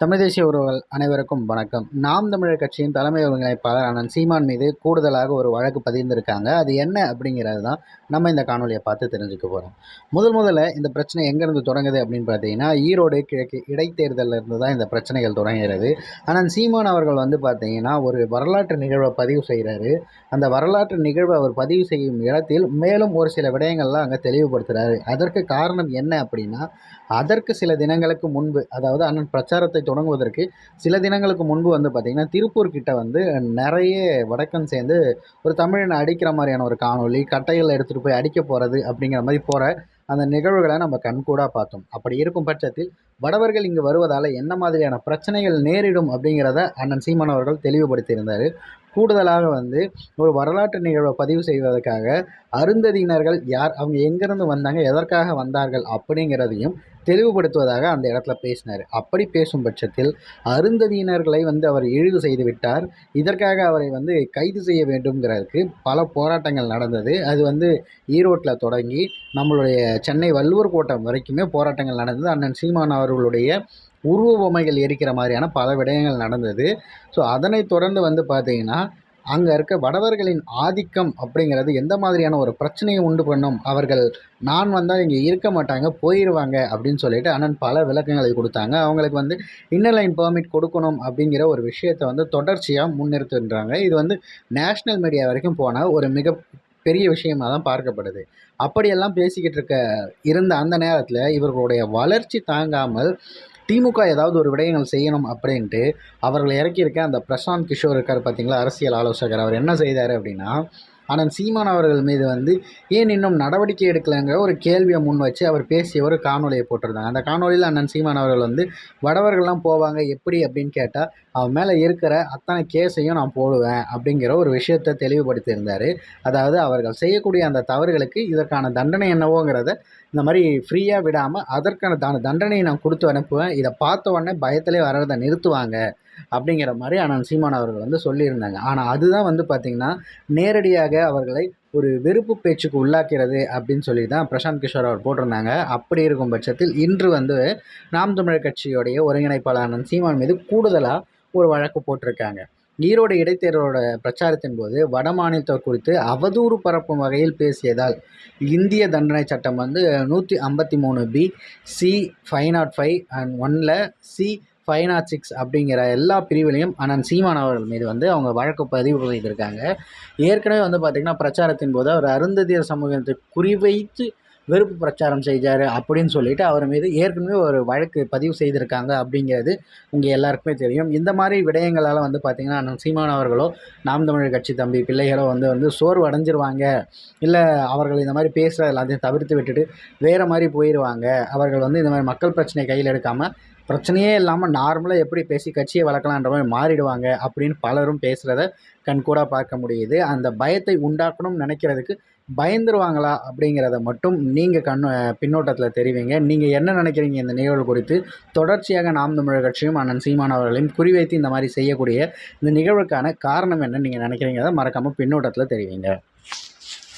தமிழ் தேசிய உறவுகள் அனைவருக்கும் வணக்கம். நாம் தமிழர் கட்சியின் தலைமை ஒருங்கிணைப்பாளர் அண்ணன் சீமான் மீது கூடுதலாக ஒரு வழக்கு பதிந்திருக்காங்க. அது என்ன அப்படிங்கிறது தான் நம்ம இந்த காணொலியை பார்த்து தெரிஞ்சுக்க போகிறோம் முதல் முதல்ல இந்த பிரச்சனை எங்கேருந்து தொடங்குது அப்படின்னு பார்த்தீங்கன்னா ஈரோடு கிழக்கு இடைத்தேர்தலில் இருந்து தான் இந்த பிரச்சனைகள் தொடங்குகிறது. அண்ணன் சீமான் அவர்கள் வந்து பார்த்தீங்கன்னா ஒரு வரலாற்று நிகழ்வை பதிவு செய்கிறாரு அந்த வரலாற்று நிகழ்வை அவர் பதிவு செய்யும் இடத்தில் மேலும் ஒரு சில விடயங்கள்லாம் அங்கே தெளிவுபடுத்துகிறாரு அதற்கு காரணம் என்ன அப்படின்னா அதற்கு சில தினங்களுக்கு முன்பு அதாவது அண்ணன் பிரச்சாரத்தை தொடங்குவதற்கு சில தினங்களுக்கு முன்பு வந்து பார்த்திங்கன்னா திருப்பூர் கிட்ட வந்து நிறைய வடக்கன் சேர்ந்து ஒரு தமிழனை அடிக்கிற மாதிரியான ஒரு காணொளி கட்டையில் எடுத்துகிட்டு போய் அடிக்க போகிறது அப்படிங்கிற மாதிரி போகிற அந்த நிகழ்வுகளை நம்ம கண்கூடாக பார்த்தோம். அப்படி இருக்கும் பட்சத்தில் வடவர்கள் இங்கு வருவதால் என்ன மாதிரியான பிரச்சனைகள் நேரிடும் அப்படிங்கிறத அண்ணன் சீமான் அவர்கள் தெளிவுபடுத்தியிருந்தார். கூடுதலாக வந்து ஒரு வரலாற்று நிகழ்வை பதிவு செய்வதற்காக அருந்ததியினர்கள் யார் அவங்க எங்கேருந்து வந்தாங்க எதற்காக வந்தார்கள் அப்படிங்கிறதையும் தெளிவுபடுத்துவதாக அந்த இடத்துல பேசினார். அப்படி பேசும் பட்சத்தில் அருந்ததியினர்களை வந்து அவர் இழிவு செய்து விட்டார். இதற்காக அவரை வந்து கைது செய்ய வேண்டும்ங்கிறதுக்கு பல போராட்டங்கள் நடந்தது. அது வந்து ஈரோட்டில் தொடங்கி நம்மளுடைய சென்னை வள்ளுவர் கோட்டம் வரைக்குமே போராட்டங்கள் நடந்தது. அண்ணன் சீமான் அவர்களுடைய உருவ பொம்மைகள் எரிக்கிற மாதிரியான பல விடயங்கள் நடந்தது. ஸோ அதனைத் தொடர்ந்து வந்து பார்த்திங்கன்னா அங்கே இருக்க வடவர்களின் ஆதிக்கம் அப்படிங்கிறது எந்த மாதிரியான ஒரு பிரச்சனையை உண்டு பண்ணும்? அவர்கள் நான் வந்தால் இங்கே இருக்க மாட்டாங்க போயிடுவாங்க அப்படின்னு சொல்லிட்டு அண்ணன் பல விளக்கங்களை கொடுத்தாங்க. அவங்களுக்கு வந்து இன்னர் லைன் பெர்மிட் கொடுக்கணும் அப்படிங்கிற ஒரு விஷயத்தை வந்து தொடர்ச்சியாக முன்னிறுத்துன்றாங்க. இது வந்து நேஷ்னல் மீடியா வரைக்கும் போன ஒரு மிக பெரிய விஷயமாக தான் பார்க்கப்படுது. அப்படியெல்லாம் பேசிக்கிட்டு இருக்க இருந்த அந்த நேரத்தில் இவர்களுடைய வளர்ச்சி தாங்காமல் திமுக ஏதாவது ஒரு விடயங்கள் செய்யணும் அப்படின்ட்டு அவர்களை இறக்கியிருக்க அந்த பிரசாந்த் கிஷோர் இருக்கார் பார்த்தீங்களா அரசியல் ஆலோசகர். அவர் என்ன செய்தார் அப்படின்னா ஆனால் சீமான் அவர்கள் மீது வந்து ஏன் இன்னும் நடவடிக்கை எடுக்கலைங்கிற ஒரு கேள்வியை முன் வச்சு அவர் பேசிய ஒரு காணொலியை போட்டிருந்தாங்க. அந்த காணொலியில் அண்ணன் சீமான் அவர்கள் வந்து வடவர்கள்லாம் போவாங்க எப்படி? அப்படின்னு கேட்டால் அவன் மேலே இருக்கிற அத்தனை கேஸையும் நான் போடுவேன் அப்படிங்கிற ஒரு விஷயத்தை தெளிவுபடுத்தியிருந்தார். அதாவது அவர்கள் செய்யக்கூடிய அந்த தவறுகளுக்கு இதற்கான தண்டனை என்னவோங்கிறத இந்த மாதிரி ஃப்ரீயாக விடாமல் அதற்கான தான தண்டனையை நான் கொடுத்து அனுப்புவேன். இதை பார்த்த உடனே பயத்திலே வர்றதை நிறுத்துவாங்க அப்படிங்கிற மாதிரி அண்ணன் சீமான் அவர்கள் வந்து சொல்லியிருந்தாங்க. ஆனால் அதுதான் வந்து பார்த்திங்கன்னா நேரடியாக அவர்களை ஒரு வெறுப்பு பேச்சுக்கு உள்ளாக்கிறது அப்படின்னு சொல்லி தான் பிரசாந்த் கிஷோர் அவர் போட்டிருந்தாங்க. அப்படி இருக்கும் பட்சத்தில் இன்று வந்து நாம் தமிழர் கட்சியோடைய ஒருங்கிணைப்பாளர் சீமான் மீது கூடுதலாக ஒரு வழக்கு போட்டிருக்காங்க. ஈரோடு இடைத்தேர்தலோட பிரச்சாரத்தின் போது வட மாநிலத்தவர் குறித்து அவதூறு பரப்பும் வகையில் பேசியதால் இந்திய தண்டனை சட்டம் வந்து நூற்றி ஐம்பத்தி மூணு B C five not five and ஒனில் சி ஃபைவ் நாட் சிக்ஸ் அப்படிங்கிற எல்லா பிரிவிலையும் அண்ணன் சீமான் அவர்கள் மீது வந்து அவங்க வழக்கு பதிவு செய்திருக்காங்க. ஏற்கனவே வந்து பார்த்திங்கன்னா பிரச்சாரத்தின் போது அவர் அருந்ததியர் சமூகத்தை குறிவைத்து வெறுப்பு பிரச்சாரம் செய்தார் அப்படின்னு சொல்லிட்டு அவர் மீது ஏற்கனவே ஒரு வழக்கு பதிவு செய்திருக்காங்க அப்படிங்கிறது உங்கள் எல்லாருக்குமே தெரியும். இந்த மாதிரி விடயங்களால் வந்து பார்த்திங்கன்னா அண்ணன் சீமான் அவர்களோ நாம் தமிழர் கட்சி தம்பி பிள்ளைகளோ வந்து வந்து சோர்வு அடைஞ்சிருவாங்க. இல்லை அவர்கள் இந்த மாதிரி பேசுகிற எல்லாத்தையும் தவிர்த்து விட்டுட்டு வேறு மாதிரி போயிடுவாங்க அவர்கள் வந்து இந்த மாதிரி மக்கள் பிரச்சனை கையில் எடுக்காமல் பிரச்சனையே இல்லாமல் நார்மலாக எப்படி பேசி கட்சியை வளர்க்கலான்ற மாதிரி மாறிடுவாங்க அப்படின்னு பலரும் பேசுகிறத கண்கூடாக பார்க்க முடியுது. அந்த பயத்தை உண்டாக்கணும்னு நினைக்கிறதுக்கு பயந்துருவாங்களா அப்படிங்கிறத மட்டும் நீங்கள் கண் பின்னோட்டத்தில் தெரிவிங்க. நீங்கள் என்ன நினைக்கிறீங்க இந்த நிகழ்வு குறித்து? தொடர்ச்சியாக நாம் தமிழர் கட்சியும் அண்ணன் சீமான் அவர்களையும் குறிவைத்து இந்த மாதிரி செய்யக்கூடிய இந்த நிகழ்வுக்கான காரணம் என்ன நீங்கள் நினைக்கிறீங்கிறத மறக்காமல் பின்னோட்டத்தில் தெரிவிங்க.